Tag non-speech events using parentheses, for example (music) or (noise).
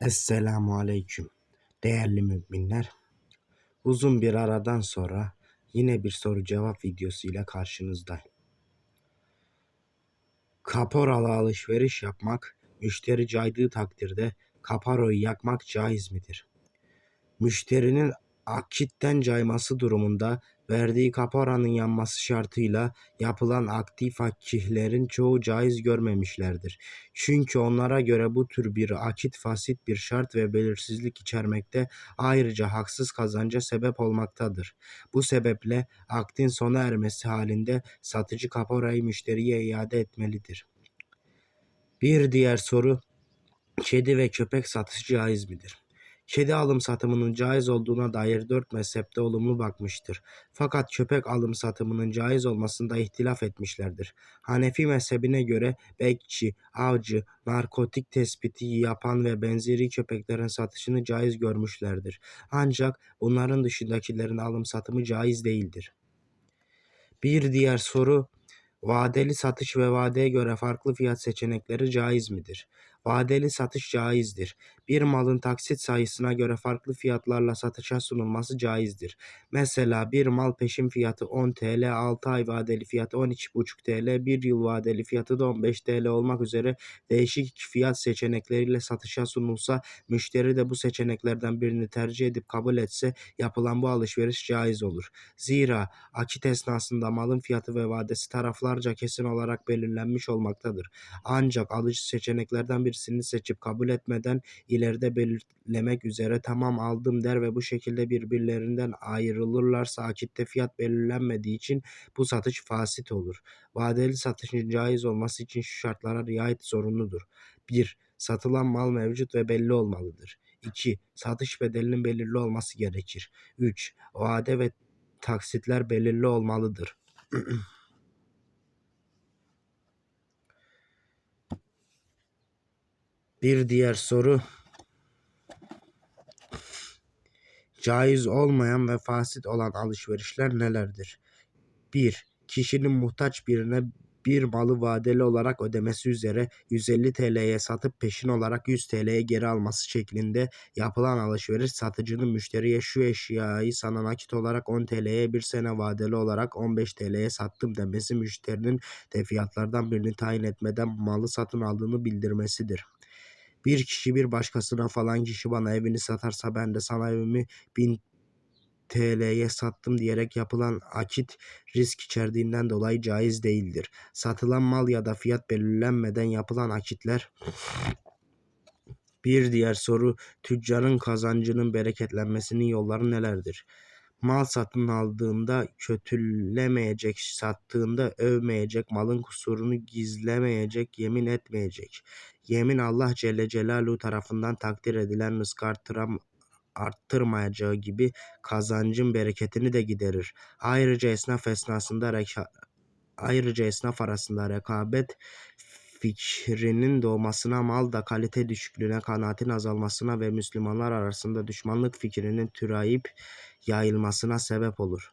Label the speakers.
Speaker 1: Esselamu Aleyküm. Değerli müminler, uzun bir aradan sonra yine bir soru cevap videosu ile karşınızdayım. Kaporalı alışveriş yapmak, müşteri caydığı takdirde kaparoyu yakmak caiz midir? Müşterinin akitten cayması durumunda verdiği kaporanın yanması şartıyla yapılan aktif akihlerin çoğu caiz görmemişlerdir. Çünkü onlara göre bu tür bir akit fasit bir şart ve belirsizlik içermekte ayrıca haksız kazanca sebep olmaktadır. Bu sebeple akdin sona ermesi halinde satıcı kaporayı müşteriye iade etmelidir. Bir diğer soru Kedi ve köpek satışı caiz midir? Kedi alım satımının caiz olduğuna dair dört mezhepte olumlu bakmıştır. Fakat köpek alım satımının caiz olmasında ihtilaf etmişlerdir. Hanefi mezhebine göre bekçi, avcı, narkotik tespiti yapan ve benzeri köpeklerin satışını caiz görmüşlerdir. Ancak bunların dışındakilerin alım satımı caiz değildir. Bir diğer soru Vadeli satış ve vadeye göre farklı fiyat seçenekleri caiz midir? Vadeli satış caizdir. Bir malın taksit sayısına göre farklı fiyatlarla satışa sunulması caizdir. Mesela bir mal peşin fiyatı 10 TL, 6 ay vadeli fiyatı 12,5 TL, 1 yıl vadeli fiyatı da 15 TL olmak üzere değişik fiyat seçenekleriyle satışa sunulsa, müşteri de bu seçeneklerden birini tercih edip kabul etse yapılan bu alışveriş caiz olur. Zira akit esnasında malın fiyatı ve vadesi taraflarca kesin olarak belirlenmiş olmaktadır. Ancak alıcı seçeneklerden birisini seçip kabul etmeden ileride belirlemek üzere tamam aldım der ve bu şekilde birbirlerinden ayrılırlarsa akitte fiyat belirlenmediği için bu satış fasit olur. Vadeli satışın caiz olması için şu şartlara riayet zorunludur. 1. Satılan mal mevcut ve belli olmalıdır. 2. Satış bedelinin belirli olması gerekir. 3. Vade ve taksitler belirli olmalıdır. (clears throat) Bir diğer soru Caiz olmayan ve fasit olan alışverişler nelerdir? 1. Kişinin muhtaç birine bir malı vadeli olarak ödemesi üzere 150 TL'ye satıp peşin olarak 100 TL'ye geri alması şeklinde yapılan alışveriş satıcının müşteriye şu eşyayı sana nakit olarak 10 TL'ye bir sene vadeli olarak 15 TL'ye sattım demesi müşterinin de fiyatlardan birini tayin etmeden malı satın aldığını bildirmesidir. Bir kişi bir başkasına falan kişi bana evini satarsa ben de sana evimi bin TL'ye sattım diyerek yapılan akit risk içerdiğinden dolayı caiz değildir. Satılan mal ya da fiyat belirlenmeden yapılan akitler bir diğer soru tüccarın kazancının bereketlenmesinin yolları nelerdir? Mal satın aldığında kötülemeyecek, sattığında övmeyecek, malın kusurunu gizlemeyecek, yemin etmeyecek. Yemin Allah Celle Celaluhu tarafından takdir edilen rızkı arttıram, arttırmayacağı gibi kazancın bereketini de giderir. Ayrıca esnaf esnasında reka, ayrıca esnaf arasında rekabet fikrinin doğmasına, mal da kalite düşüklüğüne, kanaatin azalmasına ve Müslümanlar arasında düşmanlık fikrinin türayip yayılmasına sebep olur.